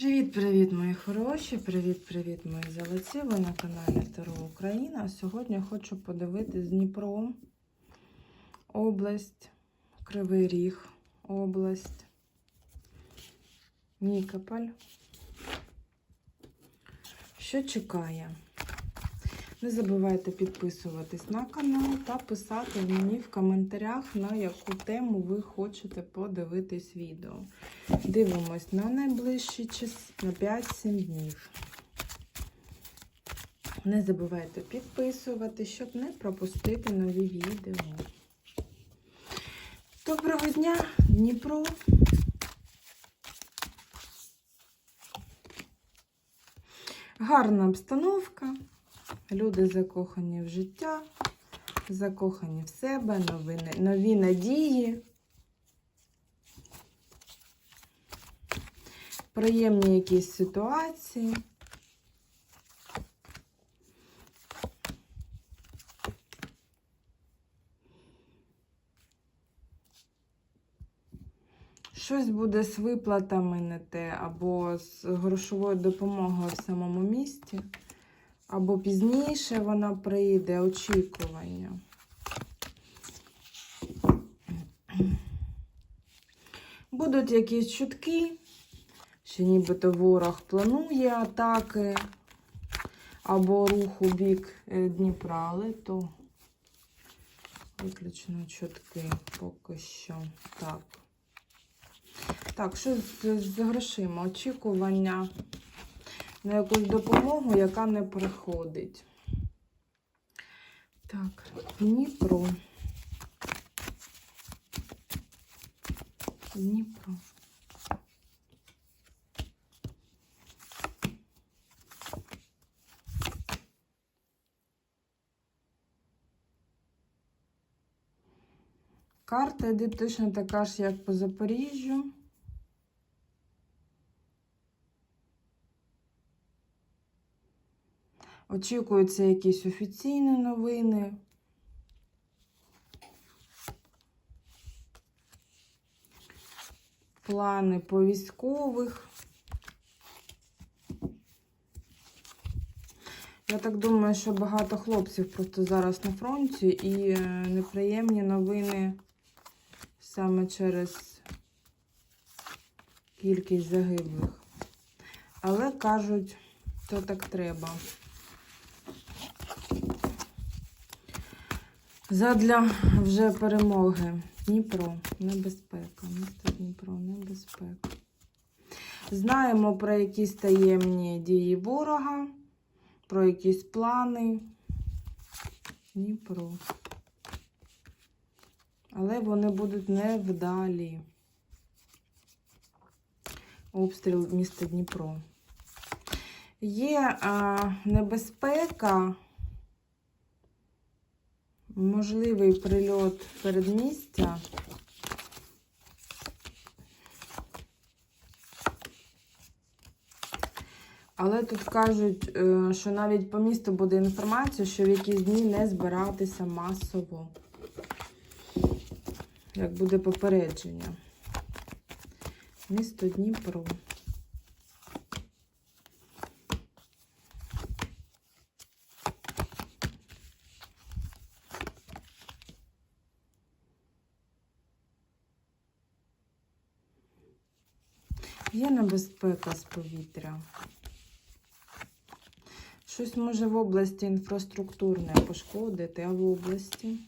Привіт-привіт, мої хороші! Привіт-привіт, мої золоті! Ви на каналі Таро Україна. Сьогодні хочу подивитись Дніпро, область, Кривий Ріг, область, Нікополь. Що чекає? Не забувайте підписуватись на канал та писати мені в коментарях, на яку тему ви хочете подивитись відео. Дивимось на найближчий час на 5-7 днів. Не забувайте підписувати, щоб не пропустити нові відео. Доброго дня, Дніпро! Гарна обстановка. Люди закохані в життя, закохані в себе, нові, нові надії. Приємні якісь ситуації. Щось буде з виплатами не те, або з грошовою допомогою в самому місті, або пізніше вона прийде, очікування. Будуть якісь чутки, що нібито ворог планує атаки або рух у бік е, Дніпра, але то виключно чутки поки що. Так. Так, що з, з грошима? Очікування на якусь допомогу, яка не приходить. Так, Дніпро. Дніпро. Карта йде точно така ж, як по Запоріжжю. Очікуються якісь офіційні новини. Плани по військових. Я так думаю, що багато хлопців просто зараз на фронті і е, неприємні новини саме через кількість загиблих. Але кажуть, то так треба. Задля вже перемоги. Дніпро, небезпека. Місто Дніпро, небезпека. Знаємо про якісь таємні дії ворога, про якісь плани. Дніпро. Але вони будуть невдалі. Обстріл міста Дніпро. Є а, небезпека, можливий прильот передмістя. Але тут кажуть, е, що навіть по місту буде інформація, що в якісь дні не збиратися масово. Як буде попередження. Місто Дніпро. Є небезпека з повітря. Щось може в області інфраструктурне пошкодити, а в області.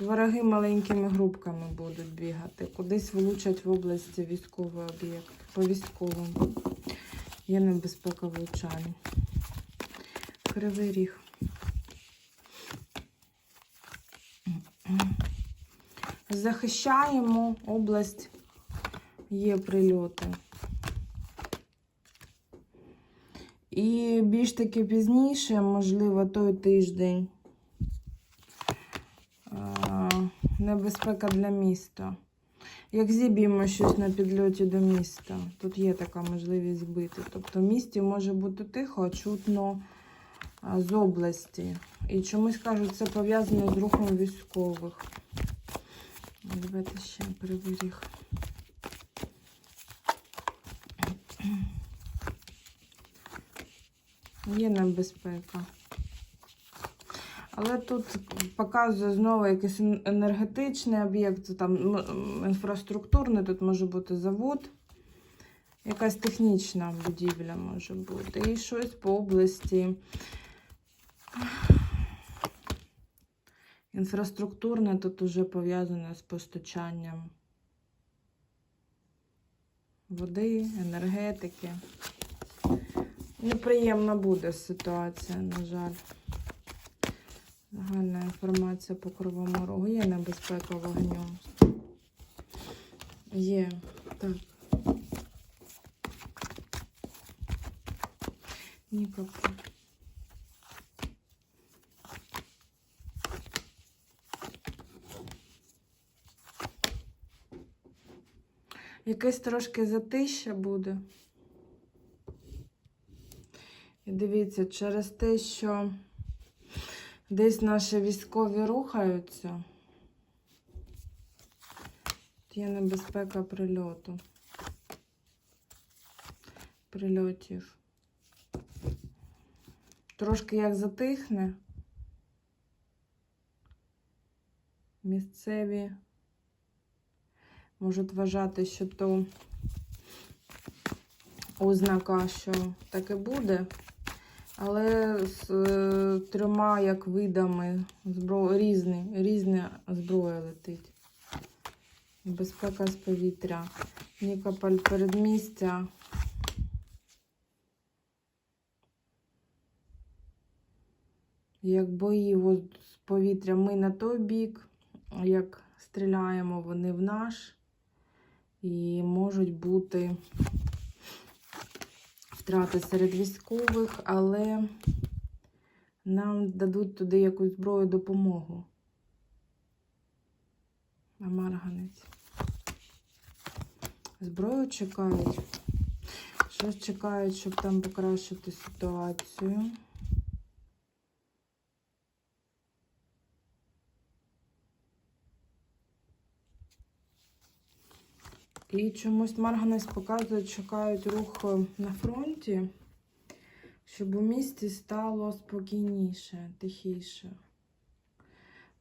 Вороги маленькими групками будуть бігати. Кудись влучать в області військовий об'єкт. По військовому. Є небезпека влучань. Кривий ріг. Захищаємо область, є прильоти. І більш таки пізніше, можливо, той тиждень. Небезпека для міста. Як зіб'ємо щось на підльоті до міста, тут є така можливість збити. Тобто в місті може бути тихо, а чутно з області. І чомусь кажуть, це пов'язано з рухом військових. Давайте ще перевіріх. Є небезпека. Але тут показує знову якийсь енергетичний об'єкт, там інфраструктурний, тут може бути завод, якась технічна будівля може бути. І щось по області. Інфраструктурне тут уже пов'язане з постачанням води, енергетики. Неприємна буде ситуація, на жаль. Загальна інформація по кривому рогу. Є небезпека вогню. Є. Так. Ніколи. Якесь трошки затища буде. І дивіться, через те, що десь наші військові рухаються, є небезпека прильоту. Прильотів. Трошки як затихне. Місцеві можуть вважати, що то ознака, що таке буде. Але з е, трьома як видами зброї різні, різна зброя летить. Безпека з повітря. Нікополь передмістя. Як бої з повітря ми на той бік, як стріляємо вони в наш. І можуть бути втрати серед військових, але нам дадуть туди якусь зброю допомогу. А марганець. Зброю чекають. Щось чекають, щоб там покращити ситуацію. І чомусь Марганець показує, чекають рух е, на фронті, щоб у місті стало спокійніше, тихіше.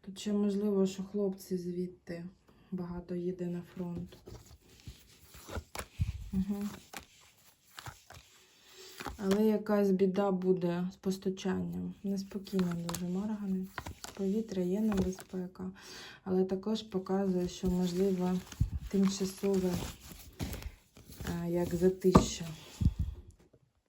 Тут ще можливо, що хлопці звідти багато їде на фронт. Угу. Але якась біда буде з постачанням. Неспокійно дуже марганець. Повітря є небезпека, але також показує, що можливо тимчасове, е, як затища.